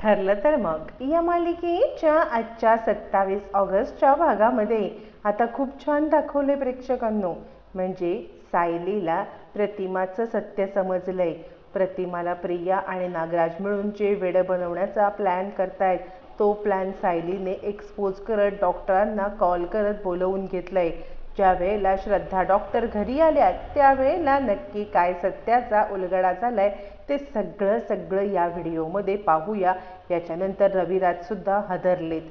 ठरलं तर मग. या मालिकेच्या आजच्या सत्तावीस ऑगस्टच्या भागामध्ये आता खूप छान दाखवले प्रेक्षकांनो. म्हणजे सायलीला प्रतिमाचं सत्य समजलंय. प्रतिमाला प्रिया आणि नागराज मिळून जे वेडं बनवण्याचा प्लॅन करतायत तो प्लॅन सायलीने एक्सपोज करत डॉक्टरांना कॉल करत बोलवून घेतलंय. ज्या वेळेला श्रद्धा डॉक्टर घरी आल्या त्यावेळेला नक्की काय सत्याचा उलगडा झालाय ते सगळं सगळं या व्हिडिओमध्ये पाहूया. याच्यानंतर रविराजसुद्धा हदरलेत.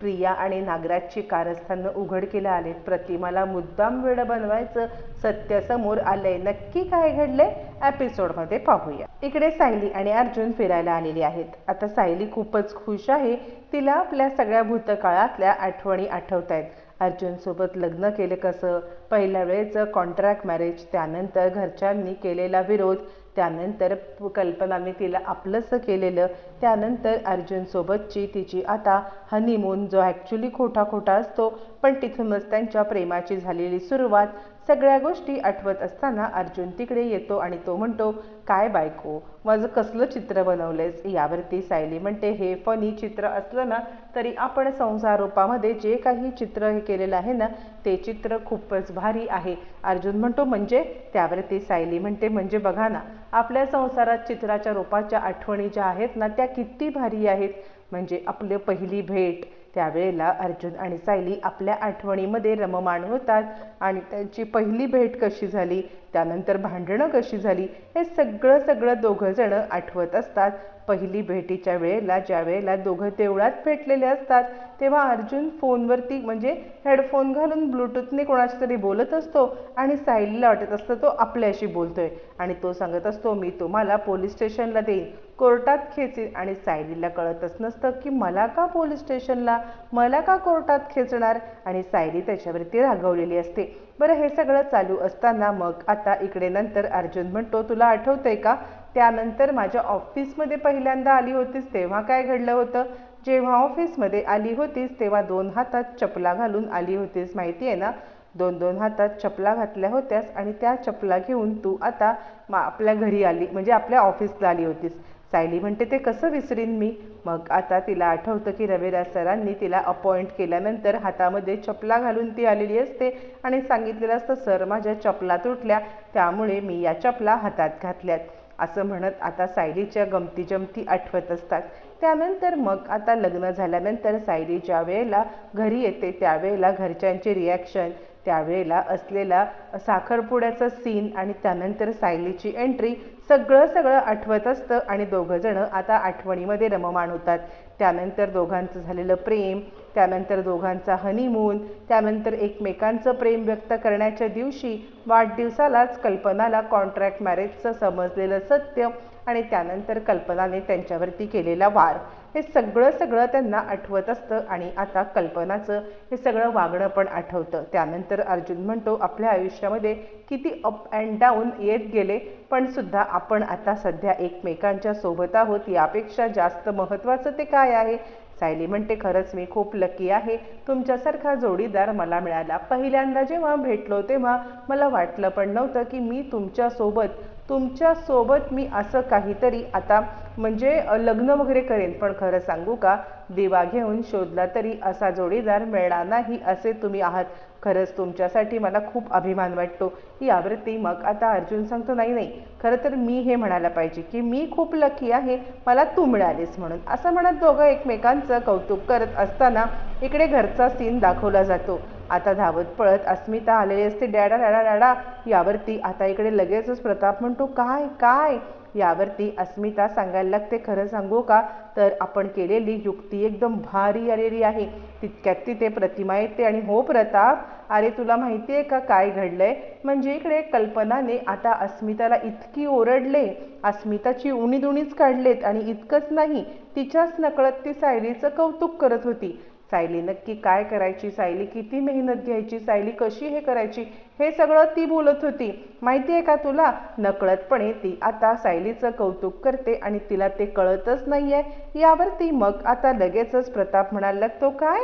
प्रिया आणि नागराजची कारस्थानं उघडकीला आले प्रतिमाला मुद्दाम वेळ बनवायचं सत्य समोर आलंय. नक्की काय घडलंय? एपिसोडमध्ये पाहूया. इकडे सायली आणि अर्जुन फिरायला आलेली आहेत. आता सायली खूपच खुश आहे. तिला आपल्या सगळ्या भूतकाळातल्या आठवणी आठवत आहेत अर्जुनसोबत लग्न केलं कसं? पहिल्या वेळेचं कॉन्ट्रॅक्ट मॅरेज त्यानंतर घरच्यांनी केलेला विरोध त्यानंतर कल्पनाने तिला आपलंसं केलेलं त्यानंतर अर्जुनसोबतची तिची आता हनीमून जो ॲक्च्युली खोटा खोटा असतो पण तिथूनच त्यांच्या प्रेमाची झालेली सुरुवात सगळ्या गोष्टी आठवत असताना अर्जुन तिकडे येतो आणि तो म्हणतो काय बायको माझं कसलं चित्र बनवलंयस? यावरती सायली म्हणते हे फनी चित्र असलं ना तरी आपण संसार रूपामध्ये जे काही चित्र हे केलेलं आहे ना ते चित्र खूपच भारी आहे. अर्जुन म्हणतो म्हणजे? त्यावरती सायली म्हणते म्हणजे बघा ना आपल्या संसारात चित्राच्या रूपाच्या आठवणी ज्या आहेत ना त्या किती भारी आहेत. म्हणजे आपले पहिली भेट भेट. त्यावेळेला अर्जुन आणि सायली आपल्या आठवणीमध्ये रममाण होतात आणि त्यांची पहिली भेट कशी झाली त्यानंतर भांडणं कशी झाली हे सगळं सगळं दोघं जण आठवत असतात. पहिली भेटीच्या वेळेला ज्या वेळेला दोघं तेवढ्यात भेटलेले असतात तेव्हा अर्जुन फोनवरती म्हणजे हेडफोन घालून ब्लूटूथने कोणाशी तरी बोलत असतो आणि सायलीला वाटत असतं तो आपल्याशी बोलतोय. आणि तो सांगत असतो मी तुम्हाला पोलीस स्टेशनला देईन. कोर्टात खेचीन. आणि सायलीला कळतच नसतं की मला का पोलीस स्टेशनला मला का कोर्टात खेचणार? आणि सायली त्याच्यावरती रागवलेली असते. बरं हे सगळं चालू असताना मग आता इकडे नंतर अर्जुन म्हणतो तुला आठवतंय का? त्यानंतर माझ्या ऑफिसमध्ये पहिल्यांदा आली होतीस तेव्हा काय घडलं होतं? जेव्हा ऑफिसमध्ये आली होतीस तेव्हा दोन हातात चपला घालून आली होतीस माहिती आहे ना? दोन दोन हातात चपला घातल्या होत्यास आणि त्या चपला घेऊन तू आता मा आपल्या घरी आली म्हणजे आपल्या ऑफिसला आली होतीस. सायली म्हणते ते कसं विसरीन मी? मग आता तिला आठवतं की रविराज सरांनी तिला अपॉइंट केल्यानंतर हातामध्ये चपला घालून ती आलेली असते आणि सांगितलेलं असतं सर माझ्या चपला तुटल्या त्यामुळे मी या चपला हातात घातल्यात. असं म्हणत आता सायलीच्या गमती जमती आठवत असतात. त्यानंतर मग आता लग्न झाल्यानंतर सायली ज्या वेळेला घरी येते त्यावेळेला घरच्यांचे रिॲक्शन त्यावेळेला असलेला साखरपुड्याचा सीन आणि त्यानंतर सायलीची एंट्री सगळं सगळं आठवत असतं आणि दोघंजणं आता आठवणीमध्ये रममाण होतात. त्यानंतर दोघांचं झालेलं प्रेम त्यानंतर दोघांचा हनीमून त्यानंतर एकमेकांचं प्रेम व्यक्त करण्याच्या दिवशी वाढदिवसालाच कल्पनाला कॉन्ट्रॅक्ट मॅरेजचं समजलेलं सत्य आणि त्यानंतर कल्पनाने त्यांच्यावरती केलेला वार. हे सगळं सगळं त्यांना आठवत असतं आणि आता कल्पनाचं हे सगळं वागणं पण आठवतं. त्यानंतर अर्जुन म्हणतो आपल्या आयुष्यामध्ये किती अप अँड डाऊन येत गेले पण सुद्धा आपण आता सध्या एकमेकांच्या सोबत आहोत. यापेक्षा जास्त महत्त्वाचं ते काय आहे? सायली म्हणते खरंच मी खूप लकी आहे. तुमच्यासारखा जोडीदार मला मिळाला. पहिल्यांदा जेव्हा भेटलो तेव्हा मला वाटलं पण नव्हतं की मी तुमच्यासोबत तुमच्यासोबत मी असं काहीतरी आता म्हणजे लग्न वगैरे करेन. पण खरं सांगू का दिवा घेऊन शोधला तरी असा जोडीदार मिळणार नाही असे तुम्ही आहात. खरंच तुमच्यासाठी मला खूप अभिमान वाटतो. ही आवृत्ती मग आता अर्जुन सांगतो नाही नाही. खरं तर मी हे म्हणायला पाहिजे की मी खूप लकी आहे. मला तू मिळालीस म्हणून. असं म्हणत दोघं एकमेकांचं कौतुक करत असताना इकडे घरचा सीन दाखवला जातो. आता धावत पळत अस्मिता आलेली असते. डॅडा डॅडा डॅडा यावरती. आता इकडे लगेचच प्रताप म्हणतो काय काय? यावरती अस्मिता सांगायला लागते खरं सांगू का? तर आपण केलेली युक्ती एकदम भारी आलेली आहे. तितक्यात तिथे प्रतिमा येते आणि हो प्रताप अरे तुला माहिती आहे का काय घडलंय? म्हणजे इकडे कल्पनाने आता अस्मिताला इतकी ओरडले अस्मिताची उणीदुणीच काढलेत आणि इतकंच नाही तिच्याच नकळत ती सायलीचं कौतुक करत होती. सायली नक्की काय करायची सायली? किती मेहनत घ्यायची सायली? कशी हे करायची? हे सगळं ती बोलत होती. माहिती आहे का तुला? नकळतपणे ती आता सायलीचं कौतुक करते आणि तिला ते कळतच नाही आहे यावरती मग आता लगेचच प्रताप म्हणायला लागतो काय?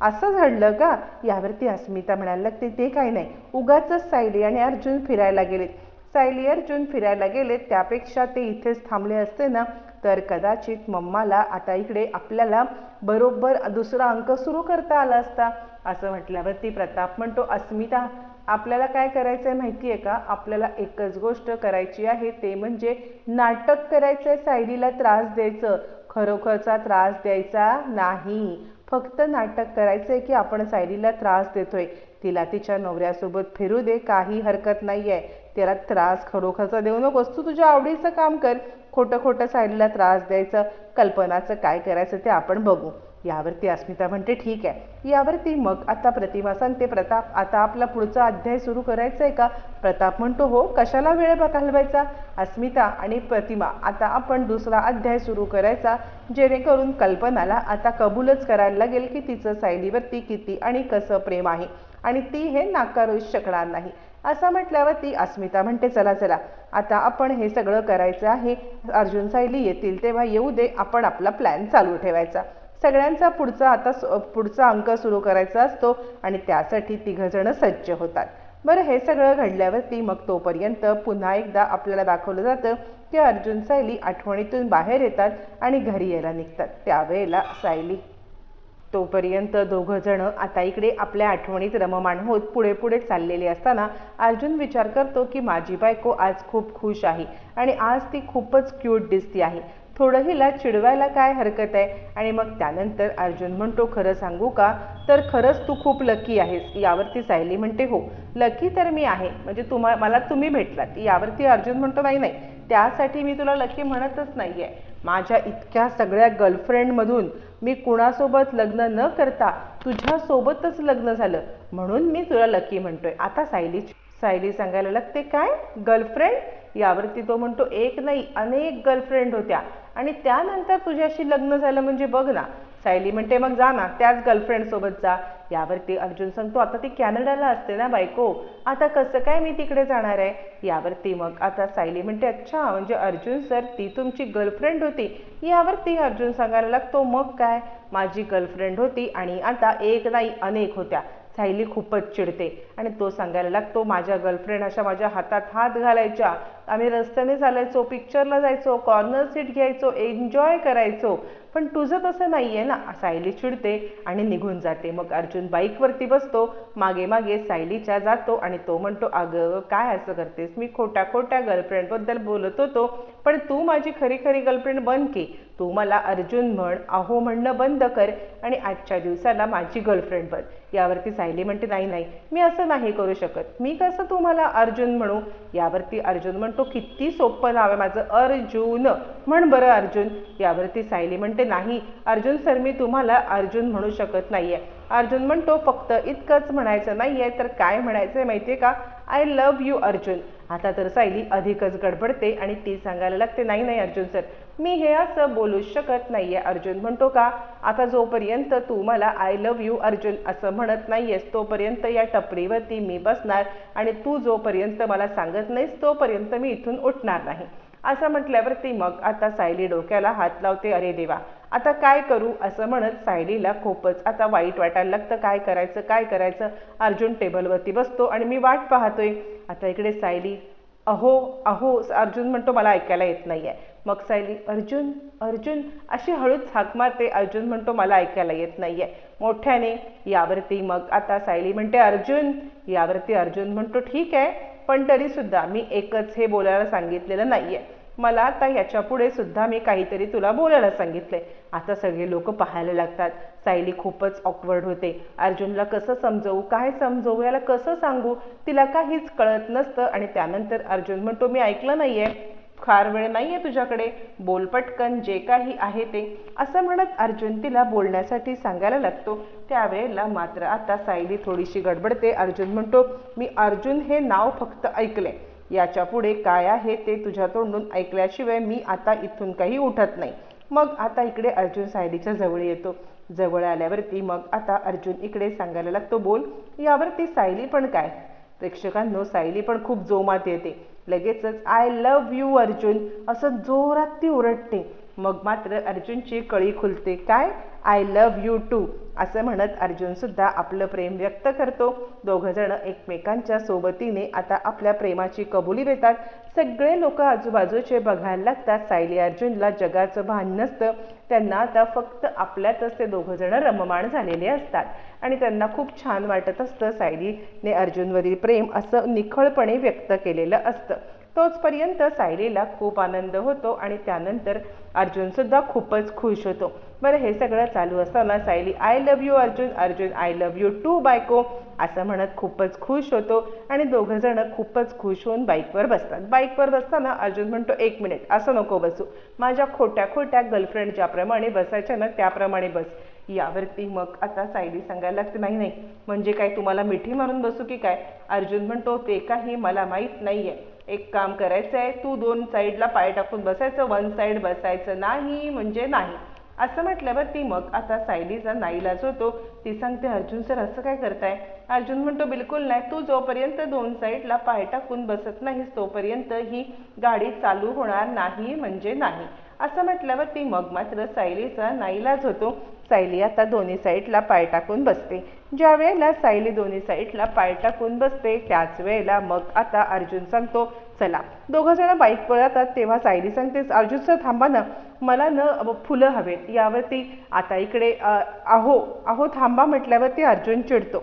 असं घडलं का? यावरती अस्मिता म्हणायला लागते ते काय नाही. उगाच सायली आणि अर्जुन फिरायला गेलेत. सायली अर्जुन फिरायला गेलेत. त्यापेक्षा ते इथेच थांबले असते ना? तर कदाचित मम्माला आता इकडे आपल्याला बरोबर दुसरा अंक सुरू करता आला असता. असं म्हटल्यावरती प्रताप म्हणतो अस्मिता आपल्याला काय करायचं आहे माहिती आहे का? आपल्याला एकच गोष्ट करायची आहे ते म्हणजे नाटक करायचं आहे सायलीला त्रास द्यायचं. खरोखरचा त्रास द्यायचा नाही. फक्त नाटक करायचं आहे की आपण सायलीला त्रास देतोय. तिला तिच्या नवऱ्यासोबत फिरू दे काही हरकत नाही आहे त्याला त्रास खरोखरचा देऊ नकोस. तू तुझ्या आवडीचं काम कर. खोटं खोटं साईडला त्रास द्यायचं. कल्पनाचं काय करायचं ते आपण बघू. यावरती अस्मिता म्हणते ठीक आहे. यावरती मग आता प्रतिमा सांगते प्रताप आता आपला पुढचा अध्याय सुरू करायचा आहे का? प्रताप म्हणतो हो कशाला वेळ घालवायचा? अस्मिता आणि प्रतिमा आता आपण दुसरा अध्याय सुरू करायचा. जेणेकरून कल्पनाला आता कबूलच करायला लागेल की तिचं सायलीवरती किती आणि कसं प्रेम आहे. आणि ती हे नाकारू शकणार नाही. असं म्हटल्यावर ती अस्मिता म्हणते चला चला आता आपण हे सगळं करायचं आहे. अर्जुन सायली येतील तेव्हा येऊ दे आपण आपला प्लॅन चालू ठेवायचा. सगळ्यांचा पुढचा आता पुढचा अंक सुरू करायचा असतो आणि त्यासाठी तिघजणं सज्ज होतात. बरं हे सगळं घडल्यावरती मग तोपर्यंत पुन्हा एकदा आपल्याला दाखवलं जातं की अर्जुन सायली आठवणीतून बाहेर येतात आणि घरी यायला निघतात. त्यावेळेला सायली तोपर्यंत दोघं जण आता इकडे आपल्या आठवणीत रममाण होत पुढे पुढे चाललेले असताना अर्जुन विचार करतो की माझी बायको आज खूप खुश आहे आणि आज ती खूपच क्यूट दिसती आहे. थोडं हिला चिडवायला काय हरकत आहे? आणि मग त्यानंतर अर्जुन म्हणतो खरं सांगू का? तर खरंच तू खूप लकी आहेस. यावरती सायली म्हणते हो लकी तर मी आहे. म्हणजे तुम्हा मला तुम्ही भेटलात. यावरती अर्जुन म्हणतो नाही नाही त्यासाठी मी तुला लकी म्हणतच नाही आहे माझ्या इतक्या सगळ्या गर्लफ्रेंडमधून मी कुणासोबत लग्न न करता तुझ्यासोबतच लग्न झालं. म्हणून मी तुला लकी म्हणतोय. आता सायली सायली सांगायला लागते काय? गर्लफ्रेंड यावरती तो म्हणतो एक नाही अनेक गर्लफ्रेंड होत्या. आणि त्यानंतर तुझ्याशी लग्न झालं म्हणजे बघ ना. सायली म्हणते मग जा ना त्याच गर्लफ्रेंडसोबत जा. यावरती अर्जुन सांगतो आता ती कॅनडाला असते ना बायको. आता कसं काय मी तिकडे जाणार आहे? यावरती मग आता सायली म्हणते अच्छा म्हणजे अर्जुन सर ती तुमची गर्लफ्रेंड होती. यावरती अर्जुन सांगायला लागतो मग काय? माझी गर्लफ्रेंड होती आणि आता एक नाही अनेक होत्या. सायली खूपच चिडते आणि तो सांगायला लागतो माझ्या गर्लफ्रेंड अशा माझ्या हातात हात घालायच्या. आम्ही रस्त्याने चालायचो पिक्चरला जायचो कॉर्नर सीट घ्यायचो एन्जॉय करायचो. पण तुझं तसं नाही आहे ना. सायली चिडते आणि निघून जाते. मग अर्जुन बाईकवरती बसतो. मागे मागे सायलीच्या जातो आणि तो म्हणतो अगं काय असं करतेस? मी खोट्या खोट्या गर्लफ्रेंडबद्दल बोलत होतो. पण तू माझी खरी खरी गर्लफ्रेंड बन की. तू मला अर्जुन म्हण अहो म्हणणं बंद कर आणि आजच्या दिवसाला माझी गर्लफ्रेंड बन. यावरती सायली म्हणते नाही नाही मी असं नाही करू शकत. मी कसं तुम्हाला अर्जुन म्हणू? यावरती अर्जुन म्हणतो किती सोपं नाव आहे माझं अर्जुन. म्हण बरं अर्जुन. यावरती सायली म्हणते नाही अर्जुन सर मी तुम्हाला अर्जुन म्हणू शकत नाहीये. अर्जुन म्हणतो फक्त इतकंच म्हणायचं नाहीये तर काय म्हणायचं आहे माहिती माहितीये का? I love you Arjun. आता तर सायली अधिकच गडबडते आणि ती सांगायला लागते नाही नाही अर्जुन सर मी हे असं बोलू शकत नाहीये अर्जुन. म्हणतो का आता जोपर्यंत तू मला आय लव्ह यू अर्जुन असं म्हणत नाहीयेस तोपर्यंत या टपरीवरती मी बसणार आणि तू जोपर्यंत मला सांगत नाहीस तोपर्यंत मी इथून उठणार नाही. असं म्हटल्यावरती मग आता सायली डोक्याला हात लावते अरे देवा आता काय करू? असं म्हणत सायलीला खूपच आता वाईट वाटायला लागतं. काय करायचं? काय करायचं? अर्जुन टेबलवरती बसतो आणि मी वाट पाहतोय. आता इकडे सायली अहो अहो अर्जुन म्हणतो मला ऐकायला येत नाही आहे मग सायली अर्जुन अर्जुन अशी हळूच हाक मारते. अर्जुन म्हणतो मला ऐकायला येत नाहीये. मोठ्याने यावरती मग आता सायली म्हणते अर्जुन यावरती अर्जुन म्हणतो ठीक आहे पण तरी सुद्धा मी एकच हे बोलायला सांगितलेलं नाहीये. मला आता ह्याच्या पुढे सुद्धा मी काहीतरी तुला बोलायला सांगितलंय. आता सगळे लोक पाहायला लागतात. सायली खूपच ऑकवर्ड होते. अर्जुनला कसं समजवू? काय समजवू? याला कसं सांगू? तिला काहीच कळत नसतं आणि त्यानंतर अर्जुन म्हणतो मी ऐकलं नाहीये. फार वेळ नाही आहे तुझ्याकडे. बोल पटकन जे काही आहे ते. असं म्हणत अर्जुन तिला बोलण्यासाठी सांगायला लागतो. त्यावेळेला मात्र आता सायली थोडीशी गडबडते. अर्जुन म्हणतो मी अर्जुन हे नाव फक्त ऐकले याच्यापुढे काय आहे ते तुझ्या तोंडून ऐकल्याशिवाय मी आता इथून काही उठत नाही. मग आता इकडे अर्जुन सायलीच्या जवळ येतो. जवळ आल्यावरती मग आता अर्जुन इकडे सांगायला लागतो बोल यावरती सायली पण काय? प्रेक्षकांनो सायली पण खूप जोमात येते. लगेचच आय लव्ह यू अर्जुन. असं जोरात ती ओरडते. मग मात्र अर्जुनची कळी खुलते. काय? आय लव्ह यू टू असं म्हणत अर्जुनसुद्धा आपलं प्रेम व्यक्त करतो. दोघंजणं एकमेकांच्या सोबतीने आता आपल्या प्रेमाची कबुली देतात. सगळे लोक आजूबाजूचे बघायला लागतात. सायली अर्जुनला जगाचं भान नसतं. त्यांना आता फक्त आपल्यातच ते दोघंजणं रममाण झालेले असतात. आणि त्यांना खूप छान वाटत असतं सायलीने अर्जुनवरील प्रेम असं निखळपणे व्यक्त केलेलं असतं. तोचपर्यंत सायलीला खूप आनंद होतो आणि त्यानंतर अर्जुनसुद्धा खूपच खुश होतो. बरं हे सगळं चालू असताना Sayali I love you Arjun Arjun I love you too बायको असं म्हणत खूपच खुश होतो आणि दोघंजणं खूपच खुश होऊन बाईकवर बसतात. बाईकवर बसताना अर्जुन म्हणतो एक मिनिट असं नको बसू. माझ्या खोट्या खोट्या गर्लफ्रेंड ज्याप्रमाणे बसायच्या ना त्याप्रमाणे बस. यावरती मग आता सायली सांगायला लागते नाही नाही म्हणजे काय तुम्हाला मिठी मारून बसू की काय? अर्जुन म्हणतो ते काही मला माहीत नाही आहे एक काम करायचं आहे तू दोन साईडला पाय टाकून बसायचं वन साईड बसायचं नाही म्हणजे नाही. असं म्हटल्यावर ती मग आता सायलीचा नाईलाज होतो ती सांगते अर्जुन सर असं काय करताय? अर्जुन म्हणतो बिलकुल नाही. तू जोपर्यंत दोन साईडला पाय टाकून बसत नाहीस तोपर्यंत ही गाडी चालू होणार नाही म्हणजे नाही. असं म्हटल्यावर ती मग मात्र सायलीचा नाईलाज होतो. सायली आता दोन्ही साईडला पाय टाकून बसते. ज्या वेळेला सायली दोन्ही साईडला पाय टाकून बसते त्याच वेळेला मग आता अर्जुन सांगतो चला दोघं जण बाईक पळतात तेव्हा सायली सांगतेच अर्जुन सर थांबा ना. मला न फुलं हवेत. यावरती आता इकडे अहो अहो थांबा म्हटल्यावरती अर्जुन चिडतो.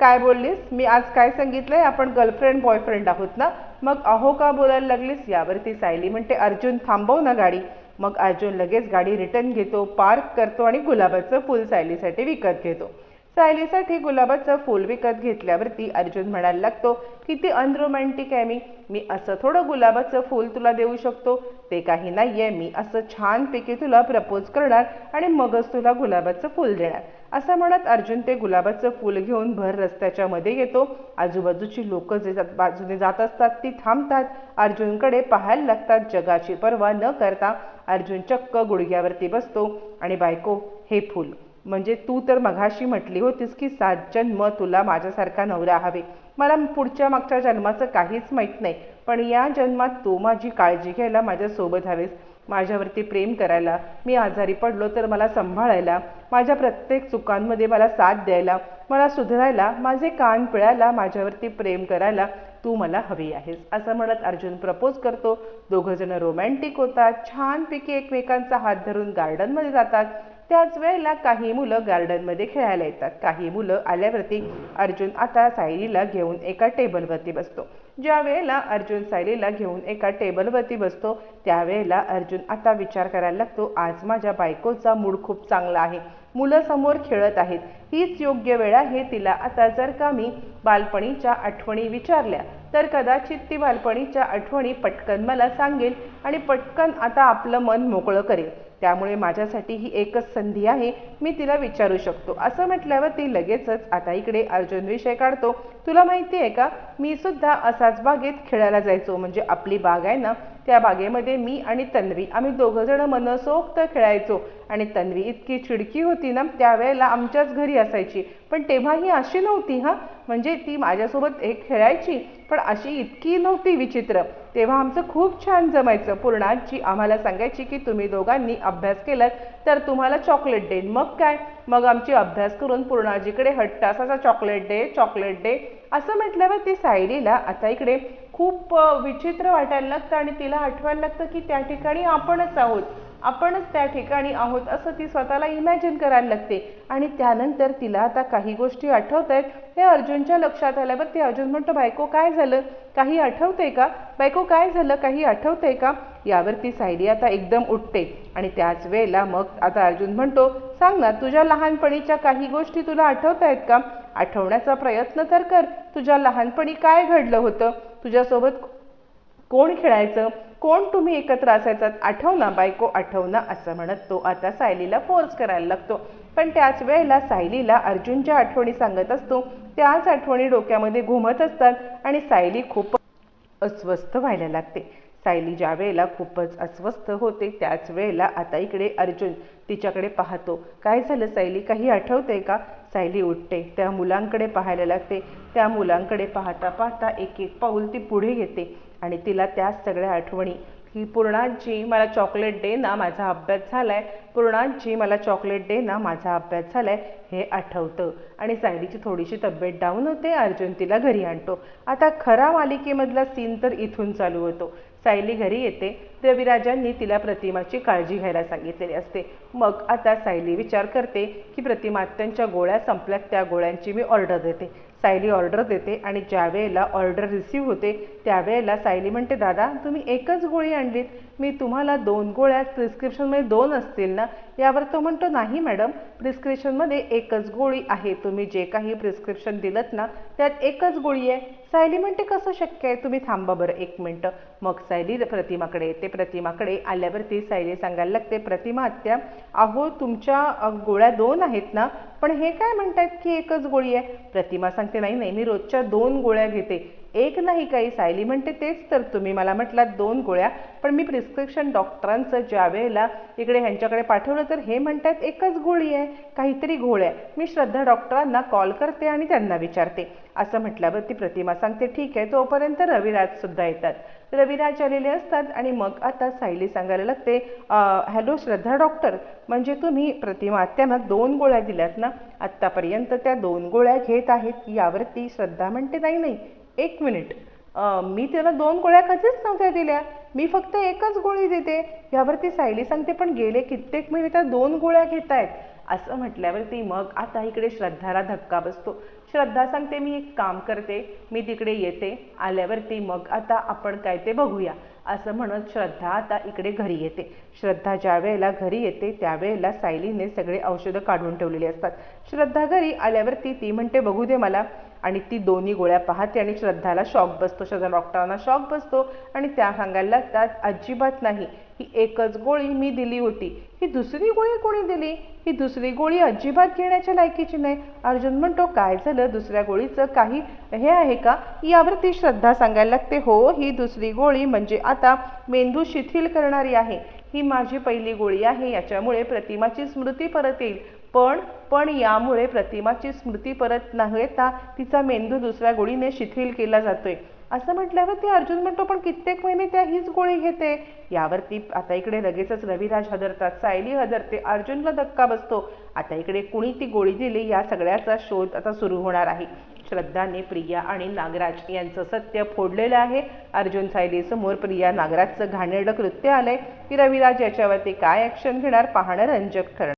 काय बोललीस? मी आज काय सांगितलंय? आपण गर्लफ्रेंड बॉयफ्रेंड आहोत ना? मग अहो का बोलायला लागलीस? यावरती सायली म्हणते अर्जुन थांबव ना गाडी. मग अर्जुन लगेच गाडी रिटर्न घेतो पार्क करतो आणि गुलाबाचं फूल सायलीसाठी विकत घेतो. सायलीसाठी गुलाबाचं फूल विकत घेतल्यावरती अर्जुन म्हणायला लागतो किती अनरोमॅन्टिक आहे मी. मी असं थोडं गुलाबाचं फूल तुला देऊ शकतो. ते काही नाही आहे मी असं छानपैकी तुला प्रपोज करणार आणि मगच तुला गुलाबाचं फूल देणार. असं म्हणत अर्जुन ते गुलाबाचं फुल घेऊन भर रस्त्याच्या मध्ये येतो. आजूबाजूची लोक जे बाजूने जात असतात ती थांबतात. अर्जुनकडे पाहायला लागतात जगाची पर्वा न करता अर्जुन चक्क गुडघ्यावरती बसतो आणि बायको हे फूल म्हणजे तू तर मघाशी म्हटली होतीस की सात जन्म तुला माझ्यासारखा नवरा हवे. मला पुढच्या मागच्या जन्माचं काहीच माहीत नाही. पण या जन्मात तू माझी काळजी घ्यायला माझ्यासोबत हवेस. माझ्यावरती प्रेम करायला. मी आजारी पडलो तर मला सांभाळायला. माझ्या प्रत्येक चुकांमध्ये मला साथ द्यायला. मला सुधारायला माझे कान पिळायला माझ्यावरती प्रेम करायला तू मला हवी आहेस असं म्हणत अर्जुन प्रपोज करतो. दोघंजणं रोमॅन्टिक होतात. छानपैकी एकमेकांचा हात धरून गार्डनमध्ये जातात. त्याच वेळेला काही मुलं गार्डनमध्ये खेळायला येतात. काही मुलं आल्यावरती अर्जुन आता सायरीला घेऊन एका टेबलवरती बसतो. ज्या वेळेला अर्जुन सायलीला घेऊन एका टेबलवरती बसतो त्यावेळेला अर्जुन आता विचार करायला लागतो आज माझ्या बायकोचा मूड खूप चांगला आहे. मुलं समोर खेळत आहेत. हीच योग्य वेळ आहे तिला आता जर का मी बालपणीच्या आठवणी विचारल्या तर कदाचित ती बालपणीच्या आठवणी पटकन मला सांगेल आणि पटकन आता आपलं मन मोकळं करेल. त्यामुळे माझ्यासाठी ही एकच संधी आहे. मी तिला विचारू शकतो. असं म्हटल्यावर ती लगेचच आता इकडे अर्जुन विषय काढतो तुला माहिती आहे का? मी सुद्धा असाच बागेत खेळायला जायचो. म्हणजे आपली बाग आहे ना त्या बागेमध्ये मी आणि तन्वी आम्ही दोघं जण मनसोक्त खेळायचो. आणि तन्वी इतकी चिडकी होती ना त्यावेळेला आमच्याच घरी असायची. पण तेव्हा ही अशी नव्हती हां. म्हणजे ती माझ्यासोबत एक खेळायची पण अशी इतकी नव्हती विचित्र. तेव्हा आमचं खूप छान जमायचं. पूर्णाजी आम्हाला सांगायची की तुम्ही दोघांनी अभ्यास केलात तर तुम्हाला चॉकलेट देईन मग काय? मग आमची अभ्यास करून पूर्णाजीकडे हट्टासाचा चॉकलेट डे चॉकलेट डे असं म्हटल्यावर ती सायलीला आता इकडे खूप विचित्र वाटायला लागतं आणि तिला आठवायला लागतं की त्या ठिकाणी आपणच आहोत. आपणच त्या ठिकाणी आहोत असं ती स्वतःला इमॅजिन करायला लागते. आणि त्यानंतर तिला आता काही गोष्टी आठवत आहेत हे अर्जुनच्या लक्षात आल्यावर ती अर्जुन म्हणतो बायको काय झालं? काही आठवतंय का? बायको काय झालं? काही आठवतंय का? यावर ती सायली आता एकदम उठते. आणि त्याच वेळेला मग आता अर्जुन म्हणतो सांग ना तुझ्या लहानपणीच्या काही गोष्टी तुला आठवत आहेत का? आठवण्याचा प्रयत्न तर कर. तुझ्या लहानपणी काय घडलं होतं? तुझ्यासोबत कोण खेळायचं? कोण तुम्ही एकत्र असायचात आठव ना बायको आठव ना असं म्हणत तो आता सायलीला फोर्स करायला लागतो. पण त्याच वेळेला सायलीला अर्जुनच्या आठवणी सांगत असतो. त्याच आठवणी डोक्यामध्ये घुमत असतात आणि सायली खूप अस्वस्थ व्हायला लागते. सायली ज्या वेळेला खूपच अस्वस्थ होते त्याच वेळेला आता इकडे अर्जुन तिच्याकडे पाहतो. काय झालं सायली? काही आठवते का? सायली उठते. त्या मुलांकडे पाहायला लागते. त्या मुलांकडे पाहता पाहता एक एक पाऊल ती पुढे घेते आणि तिला त्या सगळ्या आठवणी. की पूर्णाजी मला चॉकलेट दे ना माझा अभ्यास झालाय. पूर्णाजी मला चॉकलेट दे ना माझा अभ्यास झालाय. हे आठवतं. आणि सायलीची थोडीशी तब्येत डाऊन होते. अर्जुन तिला घरी आणतो. आता खरा मालिकेमधला सीन तर इथून चालू होतो. सायली घरी येते. रविराजांनी तिला प्रतिमाची काळजी घ्यायला सांगितलेली असते. मग आता सायली विचार करते की प्रतिमा त्यांच्या गोळ्या संपल्यात त्या गोळ्यांची मी ऑर्डर देते. सायली ऑर्डर देते आणि ज्या वेळेला ऑर्डर रिसीव होते त्यावेळेला सायली म्हणते दादा तुम्ही एकच गोळी आणलीत. मी तुम्हाला दोन गोळ्या प्रिस्क्रिप्शनमध्ये दोन असतील ना यावर तो म्हणतो नाही मॅडम प्रिस्क्रिप्शनमध्ये एकच गोळी आहे. तुम्ही जे काही प्रिस्क्रिप्शन दिलं ना त्यात एकच गोळी आहे. सायली म्हणते कसं शक्य आहे? तुम्ही थांबा बरं एक मिनटं. मग सायली प्रतिमाकडे येते. प्रतिमाकडे आल्यावरती सायली सांगायला लागते प्रतिमा आत्या अहो तुमच्या गोळ्या दोन आहेत ना पण हे काय म्हणतात की एकच गोळी आहे? प्रतिमा सांगते नाही नाही मी रोजच्या दोन गोळ्या घेते. एक नाही काही सायली म्हणते तेच तर तुम्ही. मला म्हटलात दोन गोळ्या. पण मी प्रिस्क्रिप्शन डॉक्टरांचं ज्या वेळेला इकडे ह्यांच्याकडे पाठवलं तर हे म्हणतात एकच गोळी आहे काहीतरी घोळ आहे. मी श्रद्धा डॉक्टरांना कॉल करते आणि त्यांना विचारते. असं म्हटल्यावर ती प्रतिमा सांगते ठीक आहे तोपर्यंत रविराजसुद्धा येतात. रविराज आलेले असतात आणि मग आता सायली सांगायला लागते हॅलो श्रद्धा डॉक्टर म्हणजे तुम्ही प्रतिमा त्यांना दोन गोळ्या दिल्यात ना? आत्तापर्यंत त्या दोन गोळ्या घेत आहेत यावरती श्रद्धा म्हणते नाही नाही एक मिनिट. मी त्याला दोन गोळ्या कधीच नव्हत्या दिल्या. मी फक्त एकच गोळी देते. यावरती सायली सांगते पण गेले कित्येक महिने त्या दोन गोळ्या घेत आहेत. असं म्हटल्यावरती मग आता इकडे श्रद्धाला धक्का बसतो. श्रद्धा सांगते मी एक काम करते. मी तिकडे येते. आल्यावरती मग आता आपण काय ते बघूया. असं म्हणत श्रद्धा आता इकडे घरी येते. श्रद्धा ज्या वेळेला घरी येते त्यावेळेला सायलीने सगळे औषधं काढून ठेवलेली असतात. श्रद्धा घरी आल्यावरती ती म्हणते बघू दे मला. आणि ती दोन्ही गोळ्या पाहते आणि श्रद्धाला शॉक बसतो. श्रद्धा डॉक्टरांना शॉक बसतो आणि त्या सांगायला लागतात अजिबात नाही. ही एकच गोळी मी दिली होती. ही दुसरी गोळी कोणी दिली? ही दुसरी गोळी अजिबात घेण्याच्या लायकीची नाही. अर्जुन म्हणतो काय झालं? दुसऱ्या गोळीचं काही हे आहे का? यावरती श्रद्धा सांगायला लागते हो ही दुसरी गोळी म्हणजे आता मेंदू शिथिल करणारी आहे. ही माझी पहिली गोळी आहे. याच्यामुळे प्रतिमाची स्मृती परत येईल. पण पण यामुळे प्रतिमाची स्मृती परत न येता तिचा मेंदू दुसऱ्या गोळीने शिथिल केला जातोय. असं म्हटल्यावर ते अर्जुन म्हणतो पण कित्येक महिने त्या हीच गोळी घेते. यावरती आता इकडे लगेचच रविराज हदरतात. सायली हदरते. अर्जुनला धक्का बसतो. आता इकडे कुणी ती गोळी दिली या सगळ्याचा शोध आता सुरू होणार आहे. श्रद्धाने प्रिया आणि नागराज यांचं सत्य फोडलेलं आहे. अर्जुन सायली समोर प्रिया नागराजचं घाणेरडं कृत्य आलंय. की रविराज याच्यावरती काय ॲक्शन घेणार? पाहणं रंजक ठरणार.